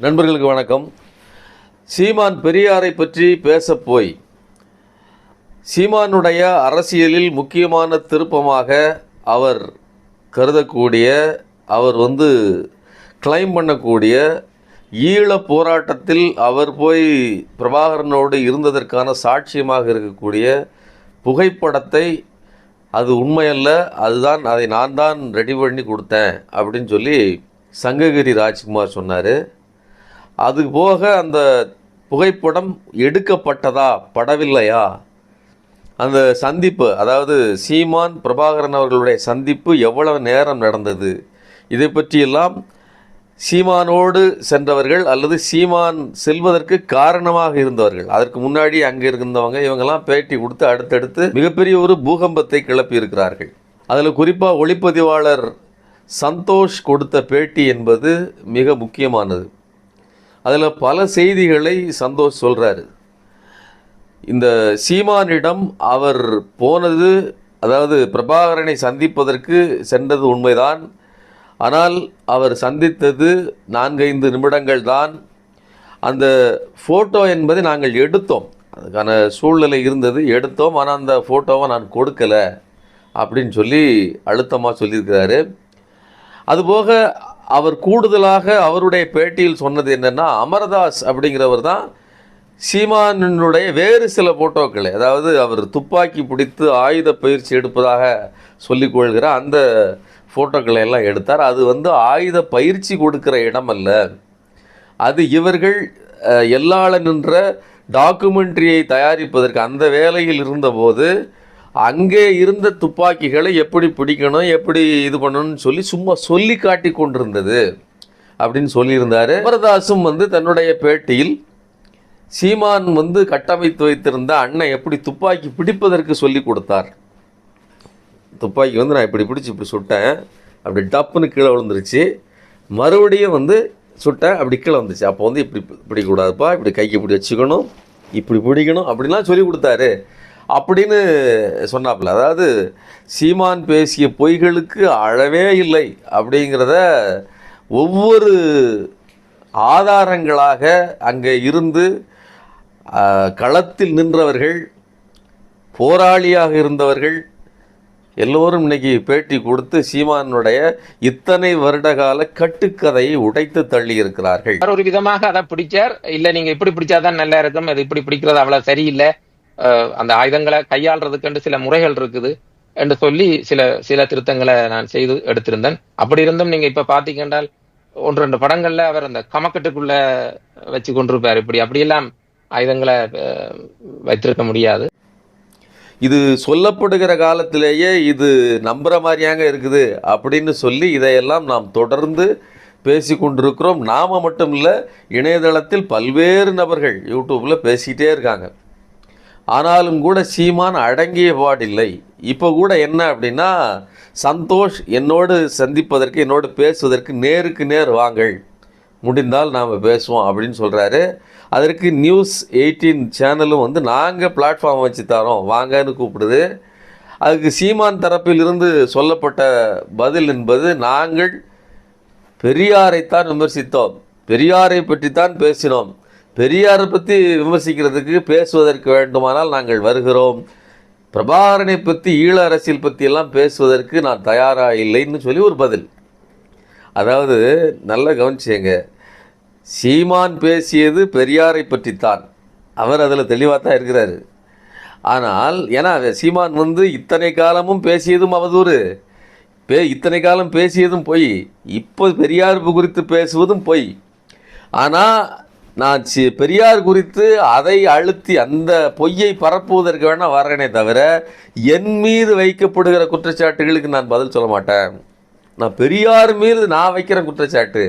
நண்பர்களுக்கு வணக்கம். சீமான் பெரியாரை பற்றி பேசப்போய் சீமானுடைய அரசியலில் முக்கியமான திருப்பமாக அவர் கருதக்கூடிய அவர் வந்து கிளைம் பண்ணக்கூடிய ஈழ போராட்டத்தில் அவர் போய் பிரபாகரனோடு இருந்ததற்கான சாட்சியமாக இருக்கக்கூடிய புகைப்படத்தை அது உண்மையல்ல அதுதான் அதை நான் தான் ரெடி பண்ணி கொடுத்தேன் அப்படின்னு சொல்லி சங்ககிரி ராஜ்குமார் சொன்னார். அது போக அந்த புகைப்படம் எடுக்கப்பட்டதா? படவில்லையா? அந்த சந்திப்பு அதாவது சீமான் பிரபாகரன் அவர்களுடைய சந்திப்பு எவ்வளவு நேரம் நடந்தது? இதை பற்றியெல்லாம் சீமானோடு சென்றவர்கள் அல்லது சீமான் செல்வதற்கு காரணமாக இருந்தவர்கள். அதற்கு முன்னாடி அங்கே இருந்தவங்க இவங்கெல்லாம் பேட்டி கொடுத்து அடுத்தடுத்து மிகப்பெரிய ஒரு பூகம்பத்தை கிளப்பி இருக்கிறார்கள். அதில் குறிப்பாக ஒளிப்பதிவாளர் சந்தோஷ் கொடுத்த பேட்டி என்பது மிக முக்கியமானது. அதில் பல செய்திகளை சந்தோஷ் சொல்கிறாரு இந்த சீமானிடம் அவர் போனது அதாவது பிரபாகரனை சந்திப்பதற்கு சென்றது உண்மைதான். ஆனால் அவர் சந்தித்தது நான்கைந்து நிமிடங்கள் தான். அந்த ஃபோட்டோ என்பதை நாங்கள் எடுத்தோம். அதுக்கான சூழ்நிலை இருந்தது எடுத்தோம். ஆனால் அந்த ஃபோட்டோவை நான் கொடுக்கலை அப்படின்னு சொல்லி அழுத்தமாக சொல்லியிருக்கிறாரு. அதுபோக அவர் கூடுதலாக அவருடைய பேட்டியில் சொன்னது என்னென்னா அமர்தாஸ் அப்படிங்கிறவர் தான் சீமானினுடைய வேறு சில ஃபோட்டோக்களை அதாவது அவர் துப்பாக்கி பிடித்து ஆயுத பயிற்சி எடுப்பதாக சொல்லிக்கொள்கிற அந்த ஃபோட்டோக்களை எல்லாம் எடுத்தார். அது வந்து ஆயுத பயிற்சி கொடுக்கிற இடம் அல்ல. அது இவர்கள் அஹ், எல்லாளன் என்ற டாக்குமெண்ட்ரியை தயாரிப்பதற்கு அந்த வேலையில் இருந்தபோது அங்கே இருந்த துப்பாக்கிகளை எப்படி பிடிக்கணும் எப்படி இது பண்ணணும்னு சொல்லி சும்மா சொல்லி காட்டி கொண்டிருந்தது அப்படின்னு சொல்லியிருந்தார். அமரதாசும் வந்து தன்னுடைய பேட்டியில் சீமான் வந்து கட்டமைத்து வைத்திருந்த அண்ணன் எப்படி துப்பாக்கி பிடிப்பதற்கு சொல்லி கொடுத்தார். துப்பாக்கி வந்து நான் இப்படி பிடிச்சி இப்படி சுட்டேன் அப்படி டப்புன்னு கீழே விழுந்துருச்சு. மறுபடியும் வந்து சுட்டேன் அப்படி கீழே வந்துச்சு. அப்போ வந்து இப்படி பிடிக்கக்கூடாதுப்பா இப்படி கைக்கு இப்படி வச்சுக்கணும் இப்படி பிடிக்கணும் அப்படின்லாம் சொல்லி கொடுத்தாரு. அப்படின்னு சொன்னாப்புல. அதாவது சீமான் பேசிய பொய்களுக்கு அழவே இல்லை அப்படிங்கிறத ஒவ்வொரு ஆதாரங்களாக அங்கே இருந்து களத்தில் நின்றவர்கள் போராளியாக இருந்தவர்கள் எல்லோரும் இன்னைக்கு பேட்டி கொடுத்து சீமானுடைய இத்தனை வருடகால கட்டுக்கதையை உடைத்து தள்ளி இருக்கிறார்கள். ஒரு விதமாக அதை பிடிச்சார். இல்ல நீங்க இப்படி பிடிச்சாதான் நல்லா இருக்கும் அது இப்படி பிடிக்கிறது அவ்வளவு சரியில்லை. அந்த ஆயுதங்களை கையாளுறதுக்கு சில முறைகள் இருக்குது என்று சொல்லி சில சில திருத்தங்களை நான் செய்து எடுத்திருந்தேன். அப்படி இருந்தும் நீங்க இப்ப பாத்தீங்கன்றால் ஒன்று ரெண்டு படங்கள்ல அவர் அந்த கமக்கட்டுக்குள்ள வச்சு கொண்டிருப்பார். இப்படி அப்படியெல்லாம் ஆயுதங்களை வைத்திருக்க முடியாது. இது சொல்லப்படுகிற காலத்திலேயே இது நம்புற மாதிரியாங்க இருக்குது அப்படின்னு சொல்லி இதையெல்லாம் நாம் தொடர்ந்து பேசி கொண்டிருக்கிறோம். நாம மட்டும் இல்லை இணையதளத்தில் பல்வேறு நபர்கள் யூடியூப்பில் பேசிக்கிட்டே இருக்காங்க. ஆனாலும் கூட சீமான் அடங்கிய பாடில்லை. இப்போ கூட என்ன அப்படின்னா சந்தோஷ் என்னோடு சந்திப்பதற்கு என்னோடு பேசுவதற்கு நேருக்கு நேர் வாங்கள். முடிந்தால் நாம் பேசுவோம் அப்படின்னு சொல்கிறாரு அதற்கு நியூஸ் எயிட்டீன் சேனலும் வந்து நாங்கள் பிளாட்ஃபார்ம் வச்சு தரோம். வாங்கன்னு கூப்பிடுது. அதுக்கு சீமான் தரப்பிலிருந்து சொல்லப்பட்ட பதில் என்பது நாங்கள் பெரியாரைத்தான் விமர்சித்தோம். பெரியாரை பற்றித்தான் பேசினோம். பெரியாரை பற்றி விமர்சிக்கிறதுக்கு பேசுவதற்கு வேண்டுமானால் நாங்கள் வருகிறோம். பிரபாகரனை பற்றி ஈழ அரசியல் பற்றியெல்லாம் பேசுவதற்கு நான் தயாராக இல்லைன்னு சொல்லி ஒரு பதில். அதாவது நல்லா கவனிச்சேங்க சீமான் பேசியது பெரியாரை பற்றித்தான். அவர் அதில் தெளிவாக தான் இருக்கிறார். ஆனால் ஏன்னா சீமான் வந்து இத்தனை காலமும் பேசியதும் அவதூறு. பே இத்தனை காலம் பேசியதும் பொய். இப்போ பெரியார் குறித்து பேசுவதும் பொய். ஆனால் நான் சி பெரியார் குறித்து அதை அழுத்தி அந்த பொய்யை பரப்புவதற்கு வேணால் வரேனே தவிர என் மீது வைக்கப்படுகிற குற்றச்சாட்டுகளுக்கு நான் பதில் சொல்ல மாட்டேன். நான் பெரியார் மீது நான் வைக்கிற குற்றச்சாட்டு.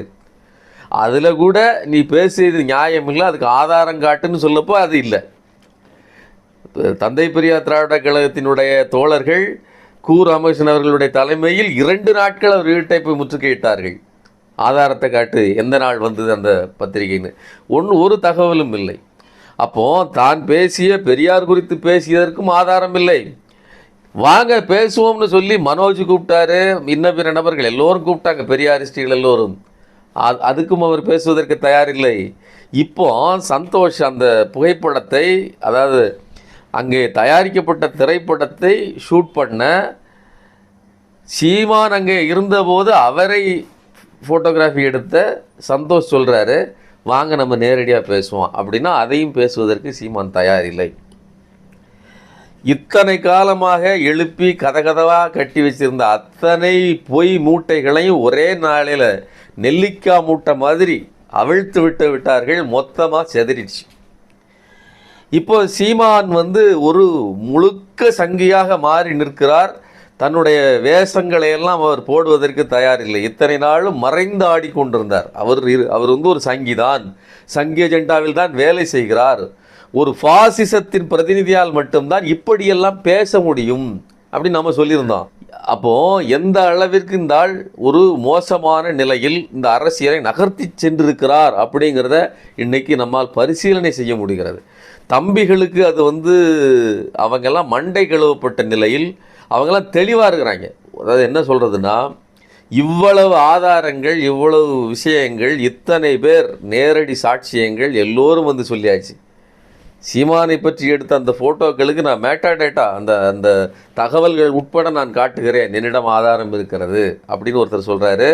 அதில் கூட நீ பேசியது நியாயம் இல்லை அதுக்கு ஆதாரம் காட்டுன்னு சொல்லப்போ அது இல்லை. தந்தை பெரியார் திராவிட கழகத்தினுடைய தோழர்கள் கூ ராமகிருஷ்ணன் அவர்களுடைய தலைமையில் இரண்டு நாட்கள் அவர் வீட்டை போய் முற்றுகையிட்டார்கள். ஆதாரத்தை காட்டு எந்த நாள் வந்தது அந்த பத்திரிகைன்னு. ஒன்று ஒரு தகவலும் இல்லை. அப்போது தான் பேசிய பெரியார் குறித்து பேசியதற்கும் ஆதாரம் இல்லை. வாங்க பேசுவோம்னு சொல்லி மனோஜ் கூப்பிட்டாரு. இன்ன பிற நபர்கள் எல்லோரும் கூப்பிட்டாங்க பெரியாரிஸ்டிகள் எல்லோரும். அது அதுக்கும் அவர் பேசுவதற்கு தயாரில்லை. இப்போ சந்தோஷ் அந்த புகைப்படத்தை அதாவது அங்கே தயாரிக்கப்பட்ட திரைப்படத்தை ஷூட் பண்ண சீமான் அங்கே இருந்தபோது அவரை ஃபோட்டோகிராஃபி எடுத்த சந்தோஷ் சொல்கிறாரு வாங்க நம்ம நேரடியாக பேசுவோம். அப்படின்னா அதையும் பேசுவதற்கு சீமான் தயார் இல்லை இத்தனை காலமாக எழுப்பி கதகதவாக கட்டி வச்சிருந்த அத்தனை பொய் மூட்டைகளையும் ஒரே நாளில் நெல்லிக்காய் மூட்டை மாதிரி அவிழ்த்து விட்டு விட்டார்கள் மொத்தமாக செதறிடுச்சு. இப்போ சீமான் வந்து ஒரு முழுக்க சங்கியாக மாறி நிற்கிறார். தன்னுடைய வேஷங்களை எல்லாம் அவர் போடுவதற்கு தயாரில்லை. இத்தனை நாளும் மறைந்து ஆடிக்கொண்டிருந்தார். அவர் இரு- அவர் வந்து ஒரு சங்கிதான். சங்கி அஜெண்டாவில் தான் வேலை செய்கிறார். ஒரு ஃபாசிசத்தின் பிரதிநிதியால் மட்டும்தான் இப்படியெல்லாம் பேச முடியும் அப்படின்னு நம்ம சொல்லியிருந்தோம். அப்போது எந்த அளவிற்கு இந்த ஆள் ஒரு மோசமான நிலையில் இந்த அரசியலை நகர்த்தி சென்றிருக்கிறார் அப்படிங்கிறத இன்றைக்கி நம்மால் பரிசீலனை செய்ய முடிகிறது. தம்பிகளுக்கு அது வந்து அவங்கெல்லாம் மண்டை கழுவப்பட்ட நிலையில் அவங்கெல்லாம் தெளிவாக இருக்கிறாங்க. அதாவது என்ன சொல்கிறதுன்னா இவ்வளவு ஆதாரங்கள் இவ்வளவு விஷயங்கள் இத்தனை பேர் நேரடி சாட்சியங்கள் எல்லோரும் வந்து சொல்லியாச்சு. சீமானை பற்றி எடுத்த அந்த ஃபோட்டோக்களுக்கு நான் மேட்டா டேட்டா அந்த அந்த தகவல்கள் உட்பட நான் காட்டுகிறேன். என்னிடம் ஆதாரம் இருக்கிறது அப்படின்னு ஒருத்தர் சொல்கிறாரு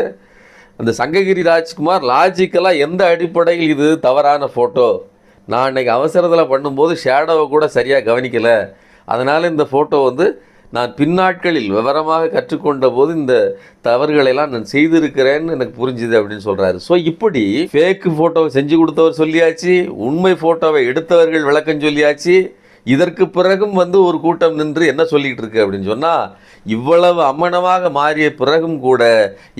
அந்த சங்ககிரி ராஜ்குமார் லாஜிக்கலாக எந்த அடிப்படையில் இது தவறான ஃபோட்டோ நான் அன்னைக்கு அவசரத்தில் பண்ணும்போது ஷேடோவை கூட சரியாக கவனிக்கலை. அதனால் இந்த ஃபோட்டோ வந்து நான் பின்னாட்களில் விவரமாக கற்றுக்கொண்ட போது இந்த தவறுகளெல்லாம் நான் செய்திருக்கிறேன்னு எனக்கு புரிஞ்சுது அப்படின்னு சொல்கிறாரு ஸோ இப்படி ஃபேக்கு ஃபோட்டோவை செஞ்சு கொடுத்தவர் சொல்லியாச்சு உண்மை ஃபோட்டோவை எடுத்தவர்கள் விளக்கம் சொல்லியாச்சு இதற்கு பிறகும் வந்து ஒரு கூட்டம் நின்று என்ன சொல்லிகிட்டு இருக்கு அப்படின்னு சொன்னால் இவ்வளவு அம்மனமாக மாறிய பிறகும் கூட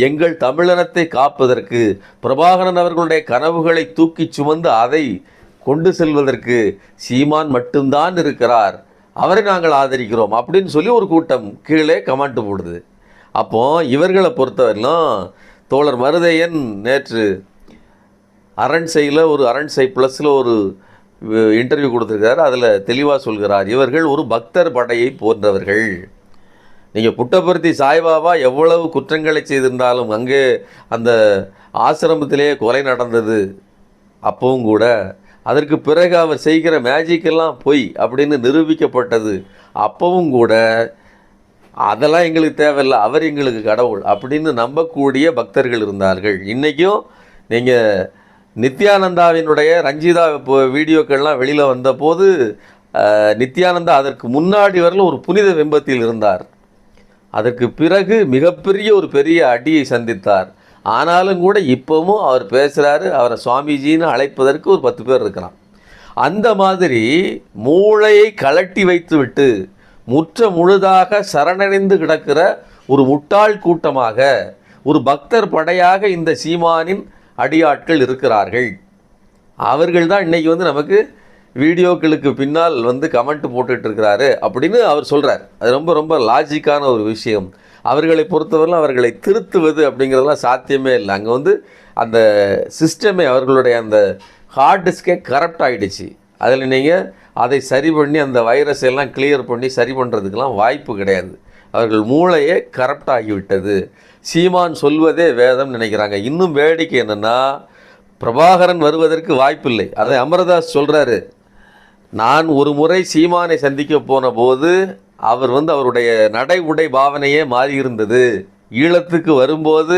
எங்கள் தமிழினத்தை காப்பதற்கு பிரபாகரன் அவர்களுடைய கனவுகளை தூக்கி சுமந்து அதை கொண்டு செல்வதற்கு சீமான் மட்டும்தான் இருக்கிறார். அவரை நாங்கள் ஆதரிக்கிறோம் அப்படின்னு சொல்லி ஒரு கூட்டம் கீழே கமெண்ட் போடுது. அப்போ இவர்களை பொறுத்தவரையிலும் தோழர் மருதையன் நேற்று அரண்சையில் ஒரு அரண்சை ப்ளஸில் ஒரு இன்டர்வியூ கொடுத்துருக்காரு அதில் தெளிவாக சொல்கிறார் இவர்கள் ஒரு பக்தர் படையை போன்றவர்கள். நீங்கள் புட்டபர்த்தி சாய்பாபா எவ்வளவு குற்றங்களை செய்திருந்தாலும் அங்கே அந்த ஆசிரமத்திலே கொலை நடந்தது. அப்பவும் கூட அதற்கு பிறகு அவர் செய்கிற மேஜிக்கெல்லாம் பொய் அப்படின்னு நிரூபிக்கப்பட்டது. அப்பவும் கூட அதெல்லாம் எங்களுக்கு தேவையில்லை அவர் எங்களுக்கு கடவுள் அப்படின்னு நம்பக்கூடிய பக்தர்கள் இருந்தார்கள். இன்றைக்கும் நீங்கள் நித்யானந்தாவினுடைய ரஞ்சிதா இப்போ வீடியோக்கள்லாம் வெளியில் வந்தபோது நித்யானந்தா அதற்கு முன்னாடி வரல ஒரு புனித பிம்பத்தில் இருந்தார். அதற்கு பிறகு மிகப்பெரிய ஒரு பெரிய அடியை சந்தித்தார். ஆனாலும் கூட இப்போவும் அவர் பேசுகிறாரு அவரை சுவாமிஜின்னு அழைப்பதற்கு ஒரு பத்து பேர் இருக்கிறான் அந்த மாதிரி மூளையை கலட்டி வைத்துவிட்டு முற்ற முழுதாக சரணடைந்து கிடக்கிற ஒரு முட்டாள் கூட்டமாக ஒரு பக்தர் படையாக இந்த சீமானின் அடியாட்கள் இருக்கிறார்கள். அவர்கள் தான் இன்றைக்கி வந்து நமக்கு வீடியோக்களுக்கு பின்னால் வந்து கமெண்ட் போட்டுட்டு இருக்கிறாரு அப்படின்னு அவர் சொல்கிறார் அது ரொம்ப ரொம்ப லாஜிக்கான ஒரு விஷயம். அவர்களை பொறுத்தவரையிலும் அவர்களை திருத்துவது அப்படிங்கிறதெல்லாம் சாத்தியமே இல்லை. அங்கே வந்து அந்த சிஸ்டமே அவர்களுடைய அந்த ஹார்ட் டிஸ்கே கரப்ட் ஆகிடுச்சு அதில் நீங்கள் அதை சரி பண்ணி அந்த வைரஸ் எல்லாம் கிளியர் பண்ணி சரி பண்ணுறதுக்கெல்லாம் வாய்ப்பு கிடையாது. அவர்கள் மூளையே கரப்ட் ஆகிவிட்டது. சீமான் சொல்வதே வேதம் நினைக்கிறாங்க. இன்னும் வேடிக்கை என்னென்னா பிரபாகரன் வருவதற்கு வாய்ப்பில்லை. அதை அமரதாஸ் சொல்கிறாரு நான் ஒரு முறை சீமானை சந்திக்க போன போது அவர் வந்து அவருடைய நடை உடை பாவனையே மாறியிருந்தது. ஈழத்துக்கு வரும்போது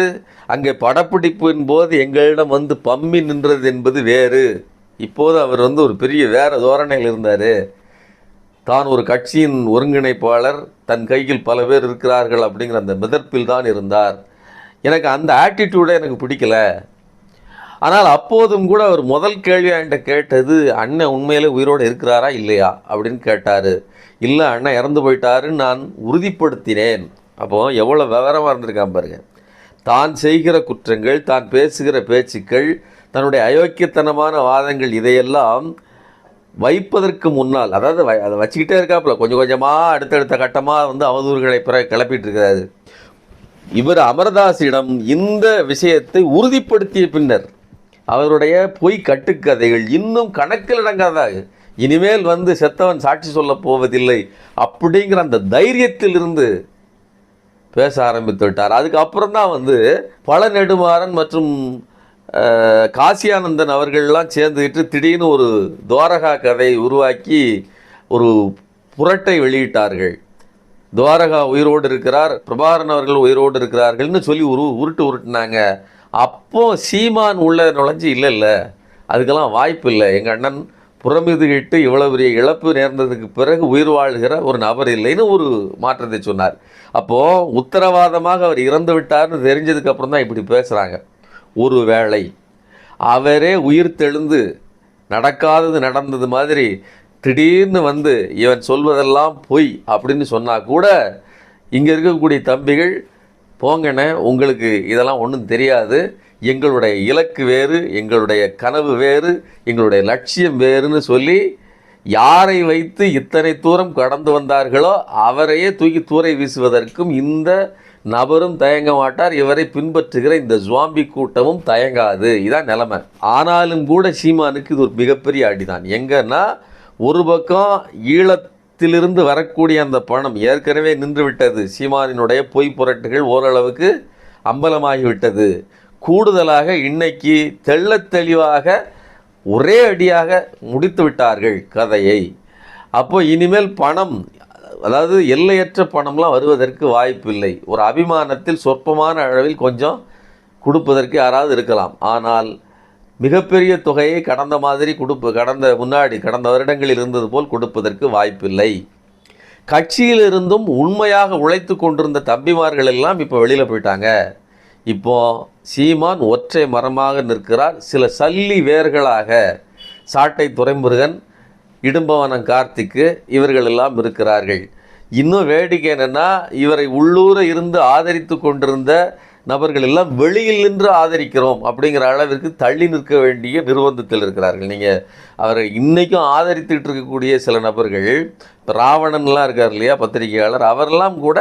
அங்கே படப்பிடிப்பின் போது எங்களிடம் வந்து பம்மி நின்றது என்பது வேறு. இப்போது அவர் வந்து ஒரு பெரிய வேறு தோரணையில் இருந்தார். தான் ஒரு கட்சியின் ஒருங்கிணைப்பாளர் தன் கையில் பல பேர் இருக்கிறார்கள் அப்படிங்கிற அந்த மிதப்பில் தான் இருந்தார். எனக்கு அந்த ஆட்டிடியூடை எனக்கு பிடிக்கல. ஆனால் அப்போதும் கூட அவர் முதல் கேள்வி என்கிட்ட கேட்டது அண்ணன் உண்மையிலே உயிரோடு இருக்கிறாரா இல்லையா? அப்படின்னு கேட்டார். இல்லை அண்ணன் இறந்து போயிட்டாருன்னு நான் உறுதிப்படுத்தினேன். அப்போ எவ்வளோ விவரமாக இருந்திருக்கான் பாருங்க. தான் செய்கிற குற்றங்கள் தான் பேசுகிற பேச்சுக்கள் தன்னுடைய அயோக்கியத்தனமான வாதங்கள் இதையெல்லாம் வைப்பதற்கு முன்னால் அதாவது அதை வச்சுக்கிட்டே இருக்காப்புல. கொஞ்சம் கொஞ்சமாக அடுத்தடுத்த கட்டமாக வந்து அவதூறுகளை பிற கிளப்பிட்டு இருக்கிறாரு இவர் அமர்தாஸிடம் இந்த விஷயத்தை உறுதிப்படுத்திய பின்னர் அவருடைய பொய் கட்டுக்கதைகள் இன்னும் கணக்கில் அடங்காதாக இனிமேல் வந்து செத்தவன் சாட்சி சொல்லப் போவதில்லை அப்படிங்கிற அந்த தைரியத்திலிருந்து பேச ஆரம்பித்து விட்டார். அதுக்கப்புறம் தான் வந்து பல நெடுமாறன் மற்றும் காசியானந்தன் அவர்கள்லாம் சேர்ந்துக்கிட்டு திடீர்னு ஒரு துவாரகா கதையை உருவாக்கி ஒரு புரட்டை வெளியிட்டார்கள். துவாரகா உயிரோடு இருக்கிறார் பிரபாகரன் அவர்கள் உயிரோடு இருக்கிறார்கள்னு சொல்லி உரு உருட்டு உருட்டுனாங்க. அப்போ சீமான் உள்ள நுழைஞ்சு இல்லை இல்லை அதுக்கெல்லாம் வாய்ப்பு இல்லை. எங்கள் அண்ணன் புறமிதுகிட்டு இவ்வளவு பெரிய இழப்பு நேர்ந்ததுக்கு பிறகு உயிர் வாழ்கிற ஒரு நபர் இல்லைன்னு ஒரு மாற்றத்தை சொன்னார். அப்போது உத்தரவாதமாக அவர் இறந்து விட்டார்னு தெரிஞ்சதுக்கப்புறம் தான் இப்படி பேசுகிறாங்க ஒரு வேளை அவரே உயிர் தெழுந்து நடக்காதது நடந்தது மாதிரி திடீர்னு வந்து இவன் சொல்வதெல்லாம் பொய் அப்படின்னு சொன்னால் கூட இங்கே இருக்கக்கூடிய தம்பிகள் போங்கண்ணே உங்களுக்கு இதெல்லாம் ஒன்றும் தெரியாது. எங்களுடைய இலக்கு வேறு எங்களுடைய கனவு வேறு எங்களுடைய லட்சியம் வேறுன்னு சொல்லி யாரை வைத்து இத்தனை தூரம் கடந்து வந்தார்களோ அவரையே தூக்கி தூரை வீசுவதற்கும் இந்த நபரும் தயங்க மாட்டார் இவரை பின்பற்றுகிற இந்த ஜுவாம்பி கூட்டமும் தயங்காது. இதான் நிலைமை. ஆனாலும் கூட சீமானுக்கு இது ஒரு மிகப்பெரிய அடிதான். எங்கன்னா ஒரு பக்கம் ஈழத்திலிருந்து வரக்கூடிய அந்த பணம் ஏற்கனவே நின்று விட்டது. சீமானினுடைய பொய் புரட்டுகள் ஓரளவுக்கு அம்பலமாகிவிட்டது. கூடுதலாக இன்னைக்கு தெள்ளத் தெளிவாக ஒரே அடியாக முடித்து விட்டார்கள் கதையை. அப்போ இனிமேல் பணம் அதாவது எல்லையற்ற பணம்லாம் வருவதற்கு வாய்ப்பில்லை. ஒரு அபிமானத்தில் சொற்பமான அளவில் கொஞ்சம் கொடுப்பதற்கு யாராவது இருக்கலாம். ஆனால் மிகப்பெரிய தொகையை கடந்த மாதிரி கொடுப்பு கடந்த முன்னாடி கடந்த வருடங்களில் இருந்தது போல் கொடுப்பதற்கு வாய்ப்பில்லை. கட்சியிலிருந்தும் உண்மையாக உழைத்து கொண்டிருந்த தம்பிமார்கள் எல்லாம் இப்போ வெளியில் போயிட்டாங்க. இப்போது சீமான் ஒற்றை மரமாக நிற்கிறார். சில சல்லி வேர்களாக சாட்டை துரைமுருகன் இடும்பவனம் கார்த்திக்கு இவர்கள் எல்லாம் இருக்கிறார்கள். இன்னும் வேடிக்கை என்னென்னா இவரை உள்ளூர இருந்து ஆதரித்து கொண்டிருந்த நபர்கள் எல்லாம் வெளியில் நின்று ஆதரிக்கிறோம் அப்படிங்கிற அளவிற்கு தள்ளி நிற்க வேண்டிய நிர்பந்தத்தில் இருக்கிறார்கள். நீங்கள் அவரை இன்றைக்கும் ஆதரித்துட்டு இருக்கக்கூடிய சில நபர்கள் இப்போ ராவணன்லாம் இருக்கார் இல்லையா பத்திரிகையாளர் அவரெல்லாம் கூட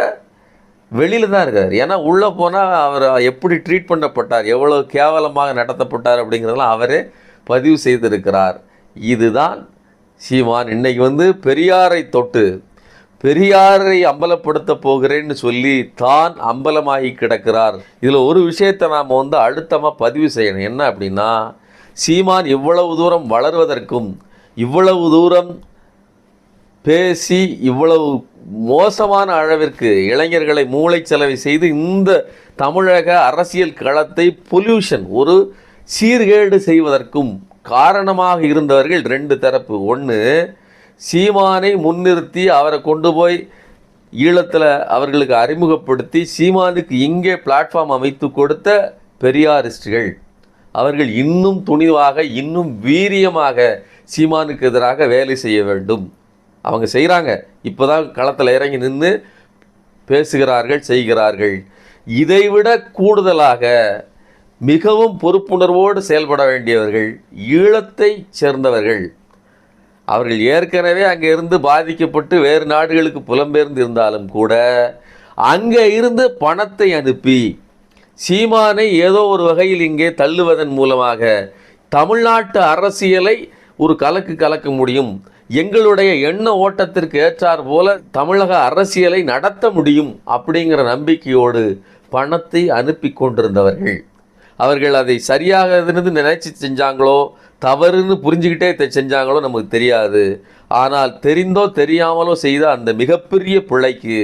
வெளியில் தான் இருக்கார். ஏன்னா உள்ளே போனால் அவர் எப்படி ட்ரீட் பண்ணப்பட்டார் எவ்வளோ கேவலமாக நடத்தப்பட்டார் அப்படிங்கிறதெல்லாம் அவரே பதிவு செய்திருக்கிறார். இதுதான் சீமான். இன்றைக்கி வந்து பெரியாரை தொட்டு பெரியாரை அம்பலப்படுத்த போகிறேன்னு சொல்லி தான் அம்பலமாகி கிடக்கிறார். இதில் ஒரு விஷயத்தை நாம் வந்து அழுத்தமாக பதிவு செய்யணும். என்ன அப்படின்னா சீமான் இவ்வளவு தூரம் வளர்வதற்கும் இவ்வளவு தூரம் பேசி இவ்வளவு மோசமான அளவிற்கு இளைஞர்களை மூளைச்சலவை செய்து இந்த தமிழக அரசியல் களத்தை பொல்யூஷன் ஒரு சீர்கேடு செய்வதற்கும் காரணமாக இருந்தவர்கள் ரெண்டு தரப்பு. ஒன்று சீமானை முன்னிறுத்தி அவரை கொண்டு போய் ஈழத்தில் அவர்களுக்கு அறிமுகப்படுத்தி சீமானுக்கு இங்கே பிளாட்ஃபார்ம் அமைத்து கொடுத்த பெரியாரிஸ்டுகள். அவர்கள் இன்னும் துணிவாக இன்னும் வீரியமாக சீமானுக்கு எதிராக வேலை செய்ய வேண்டும். அவங்க செய்கிறாங்க இப்போ தான் களத்தில் இறங்கி நின்று பேசுகிறார்கள் செய்கிறார்கள். இதைவிட கூடுதலாக மிகவும் பொறுப்புணர்வோடு செயல்பட வேண்டியவர்கள் ஈழத்தை சேர்ந்தவர்கள். அவர்கள் ஏற்கனவே அங்கே இருந்து பாதிக்கப்பட்டு வேறு நாடுகளுக்கு புலம்பெயர்ந்து இருந்தாலும் கூட அங்கே இருந்து பணத்தை அனுப்பி சீமானை ஏதோ ஒரு வகையில் இங்கே தள்ளுவதன் மூலமாக தமிழ்நாட்டு அரசியலை ஒரு கலக்கு கலக்க முடியும். எங்களுடைய எண்ண ஓட்டத்திற்கு ஏற்றார் போல தமிழக அரசியலை நடத்த முடியும் அப்படிங்கிற நம்பிக்கையோடு பணத்தை அனுப்பி கொண்டிருந்தவர்கள். அவர்கள் அதை சரியாக இருந்து நினைச்சு செஞ்சாங்களோ தவறுன்னு புரிஞ்சுக்கிட்டே செஞ்சாங்களோ நமக்கு தெரியாது. ஆனால் தெரிந்தோ தெரியாமலோ செய்த அந்த மிகப்பெரிய பிழைக்கு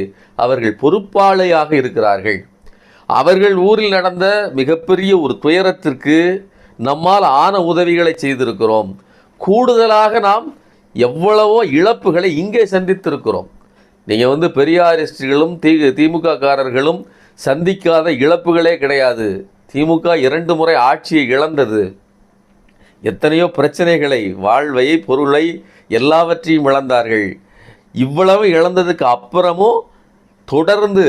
அவர்கள் பொறுப்பாளையாக இருக்கிறார்கள். அவர்கள் ஊரில் நடந்த மிகப்பெரிய ஒரு துயரத்திற்கு நம்மால் ஆன உதவிகளை செய்திருக்கிறோம். கூடுதலாக நாம் எவ்வளவோ இழப்புகளை இங்கே சந்தித்திருக்கிறோம். நீங்கள் வந்து பெரியாரிஸ்டுகளும் தி திமுக காரர்களும் சந்திக்காத இழப்புகளே கிடையாது. திமுக இரண்டு முறை ஆட்சியை இழந்தது. எத்தனையோ பிரச்சனைகளை வாழ்வை பொருளை எல்லாவற்றையும் இழந்தார்கள். இவ்வளவு இழந்ததுக்கு அப்புறமும் தொடர்ந்து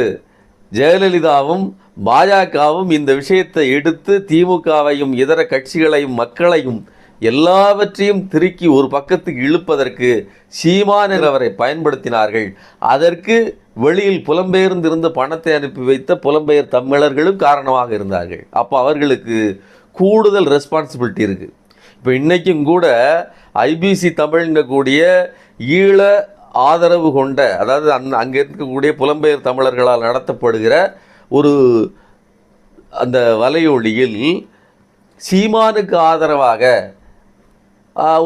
ஜெயலலிதாவும் பாஜகவும் இந்த விஷயத்தை எடுத்து திமுகவையும் இதர கட்சிகளையும் மக்களையும் எல்லாவற்றையும் திருக்கி ஒரு பக்கத்துக்கு இழுப்பதற்கு சீமான் அவரை பயன்படுத்தினார்கள். அதற்கு வெளியில் புலம்பெயர்ந்திருந்து பணத்தை அனுப்பி வைத்த புலம்பெயர் தமிழர்களும் காரணமாக இருந்தார்கள். அப்போ அவர்களுக்கு கூடுதல் ரெஸ்பான்சிபிலிட்டி இருக்குது இப்போ இன்றைக்கும் கூட ஐபிசி தமிழ்ங்கக்கூடிய ஈழ ஆதரவு கொண்ட அதாவது அந் அங்கே இருக்கக்கூடிய புலம்பெயர் தமிழர்களால் நடத்தப்படுகிற ஒரு அந்த வலையொலியில் சீமானுக்கு ஆதரவாக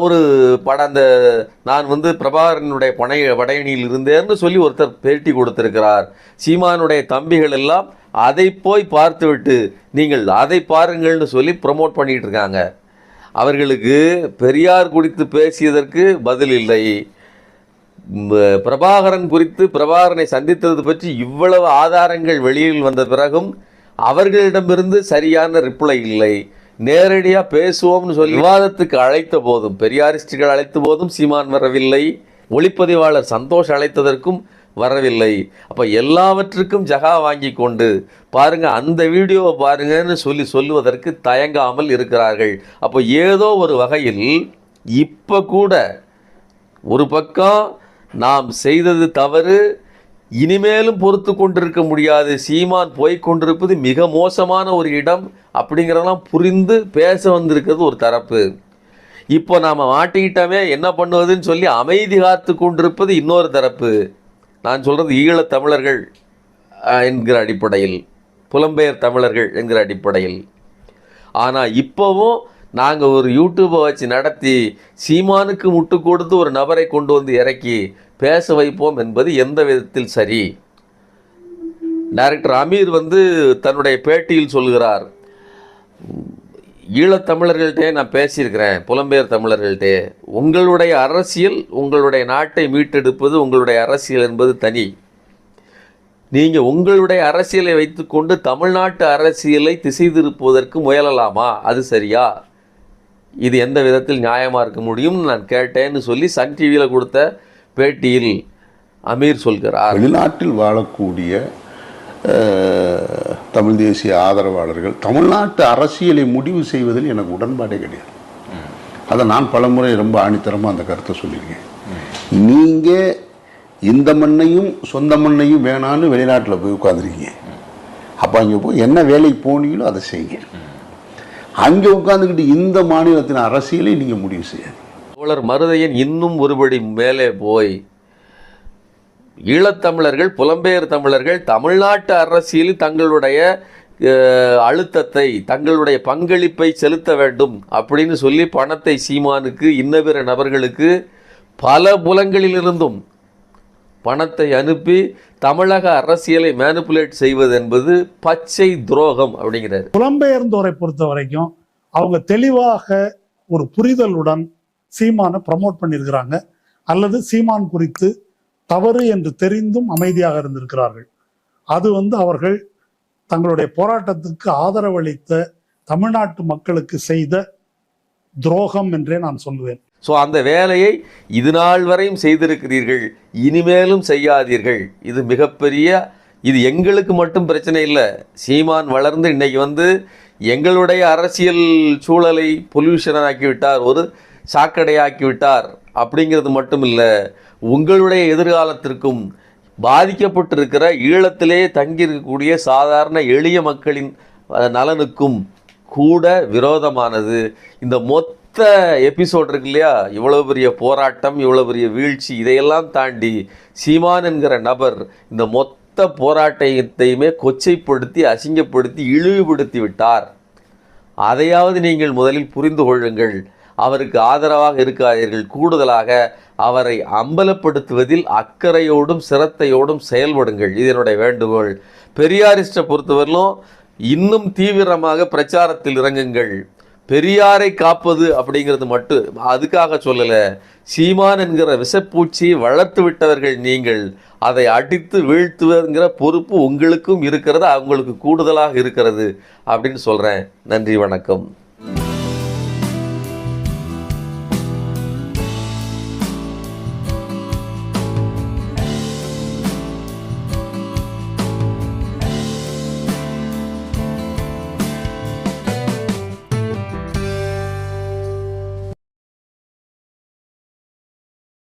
ஒரு பட அந்த நான் வந்து பிரபாகரனுடைய பனை படையணியில் இருந்தேன்னு சொல்லி ஒருத்தர் பேட்டி கொடுத்திருக்கிறார். சீமானுடைய தம்பிகள் எல்லாம் அதை போய் பார்த்துவிட்டு நீங்கள் அதை பாருங்கள்னு சொல்லி ப்ரமோட் பண்ணிகிட்டு இருக்காங்க. அவர்களுக்கு பெரியார் குறித்து பேசியதற்கு பதில் இல்லை. பிரபாகரன் குறித்து பிரபாகரனை சந்தித்தது பற்றி இவ்வளவு ஆதாரங்கள் வெளியில் வந்த பிறகும் அவர்களிடமிருந்து சரியான ரிப்ளை இல்லை. நேரடியாக பேசுவோம்னு சொல்லி விவாதத்துக்கு அழைத்த போதும் பெரியாரிஸ்டுகள் அழைத்த போதும் சீமான் வரவில்லை ஒளிப்பதிவாளர் சந்தோஷ் அழைத்ததற்கும் வரவில்லை. அப்போ எல்லாவற்றுக்கும் ஜகா வாங்கி கொண்டு பாருங்க அந்த வீடியோவை பாருங்கன்னு சொல்லி சொல்லுவதற்கு தயங்காமல் இருக்கிறார்கள். அப்போ ஏதோ ஒரு வகையில் இப்போ கூட ஒரு பக்கம் நாம் செய்தது தவறு இனிமேலும் பொறுத்து கொண்டிருக்க முடியாது. சீமான் போய் கொண்டிருப்பது மிக மோசமான ஒரு இடம் அப்படிங்கிறதெல்லாம் புரிந்து பேச வந்திருக்கிறது ஒரு தரப்பு. இப்போ நாம் மாட்டிக்கிட்டோமே என்ன பண்ணுவதுன்னு சொல்லி அமைதி காத்து கொண்டிருப்பது இன்னொரு தரப்பு. நான் சொல்கிறது ஈழத் தமிழர்கள் என்கிற அடிப்படையில். புலம்பெயர் தமிழர்கள் என்கிற அடிப்படையில். ஆனால் இப்போவும் நாங்கள் ஒரு யூடியூப்பை வச்சு நடத்தி சீமானுக்கு முட்டு கொடுத்து ஒரு நபரை கொண்டு வந்து இறக்கி பேச வைப்போம் என்பது எந்த விதத்தில் சரி? டைரக்டர் அமீர் வந்து தன்னுடைய பேட்டியில் சொல்கிறார். ஈழத்தமிழர்கள்ட்டே நான் பேசியிருக்கிறேன் புலம்பெயர் தமிழர்கள்ட்டே. உங்களுடைய அரசியல் உங்களுடைய நாட்டை மீட்டெடுப்பது உங்களுடைய அரசியல் என்பது தனி. நீங்கள் உங்களுடைய அரசியலை வைத்துக்கொண்டு தமிழ்நாட்டு அரசியலை திசை திருப்புவதற்கு முயலலாமா? அது சரியா? இது எந்த விதத்தில் நியாயமாக இருக்க முடியும்னு நான் கேட்டேன்னு சொல்லி சன் டிவியில் கொடுத்த பேட்டியில் அமீர் சொல்கிறார். வெளிநாட்டில் வாழக்கூடிய தமிழ் தேசிய ஆதரவாளர்கள் தமிழ்நாட்டு அரசியலை முடிவு செய்வதில் எனக்கு உடன்பாடே கிடையாது. அதை நான் பலமுறை ரொம்ப ஆணித்தரமாக அந்த கருத்தை சொல்லியிருக்கேன். நீங்கள் இந்த மண்ணையும் சொந்த மண்ணையும் வேணான்னு வெளிநாட்டில் போய் உட்காந்துருக்கீங்க அப்போ அங்கே போய் என்ன வேலைக்கு போனீங்களோ அதை செய்யுங்க. அங்கே உட்காந்துக்கிட்டு இந்த மாநிலத்தின் அரசியலை நீங்கள் முடிவு செய்யாது. தோழர் மருதையன் இன்னும் ஒருபடி மேலே போய் ஈழத்தமிழர்கள் புலம்பெயர் தமிழர்கள் தமிழ்நாட்டு அரசியலில் தங்களுடைய அழுத்தத்தை தங்களுடைய பங்களிப்பை செலுத்த வேண்டும் அப்படின்னு சொல்லி பணத்தை சீமானுக்கு இன்ன பிற நபர்களுக்கு பல புலங்களிலிருந்தும் பணத்தை அனுப்பி தமிழக அரசியலை மேனிப்புலேட் செய்வது என்பது பச்சை துரோகம் அப்படிங்கிறார். புலம்பெயர்ந்தோரை பொறுத்த வரைக்கும் அவங்க தெளிவாக ஒரு புரிதலுடன் சீமானை ப்ரமோட் பண்ணியிருக்கிறாங்க. அல்லது சீமான் குறித்து தவறு என்று தெரிந்தும் அமைதியாக இருந்திருக்கிறார்கள். அது வந்து அவர்கள் தங்களுடைய போராட்டத்துக்கு ஆதரவளித்த தமிழ்நாட்டு மக்களுக்கு செய்த துரோகம் என்றே நான் சொல்லுவேன் ஸோ அந்த வேலையை இது நாள் வரையும் செய்திருக்கிறீர்கள் இனிமேலும் செய்யாதீர்கள். இது மிகப்பெரிய இது எங்களுக்கு மட்டும் பிரச்சனை இல்லை. சீமான் வளர்ந்து இன்னைக்கு வந்து எங்களுடைய அரசியல் சூழலை பொல்யூஷன் ஒரு சாக்கடையாக்கிவிட்டார் அப்படிங்கிறது மட்டும் இல்லை உங்களுடைய எதிர்காலத்திற்கும் பாதிக்கப்பட்டிருக்கிற ஈழத்திலே தங்கியிருக்கக்கூடிய சாதாரண எளிய மக்களின் நலனுக்கும் கூட விரோதமானது. இந்த மொத்த எபிசோட் இருக்கு இல்லையா? இவ்வளோ பெரிய போராட்டம் இவ்வளோ பெரிய வீழ்ச்சி இதையெல்லாம் தாண்டி சீமான் என்கிற நபர் இந்த மொத்த போராட்டத்தையுமே கொச்சைப்படுத்தி அசிங்கப்படுத்தி இழிவுபடுத்தி விட்டார். அதையாவது நீங்கள் முதலில் புரிந்து கொள்ளுங்கள். அவருக்கு ஆதரவாக இருக்காதீர்கள். கூடுதலாக அவரை அம்பலப்படுத்துவதில் அக்கறையோடும் சிரத்தையோடும் செயல்படுங்கள். இது என்னுடைய வேண்டுகோள். பெரியாரிஸ்ட்டை பொறுத்தவரையிலும் இன்னும் தீவிரமாக பிரச்சாரத்தில் இறங்குங்கள். பெரியாரை காப்பது அப்படிங்கிறது மட்டும் அதுக்காக சொல்லலை. சீமான் என்கிற விஷப்பூச்சியை வளர்த்து விட்டவர்கள் நீங்கள் அதை அடித்து வீழ்த்துவதுங்கிற பொறுப்பு உங்களுக்கும் இருக்கிறது? அவங்களுக்கு கூடுதலாக இருக்கிறது அப்படின்னு சொல்கிறேன் நன்றி வணக்கம்.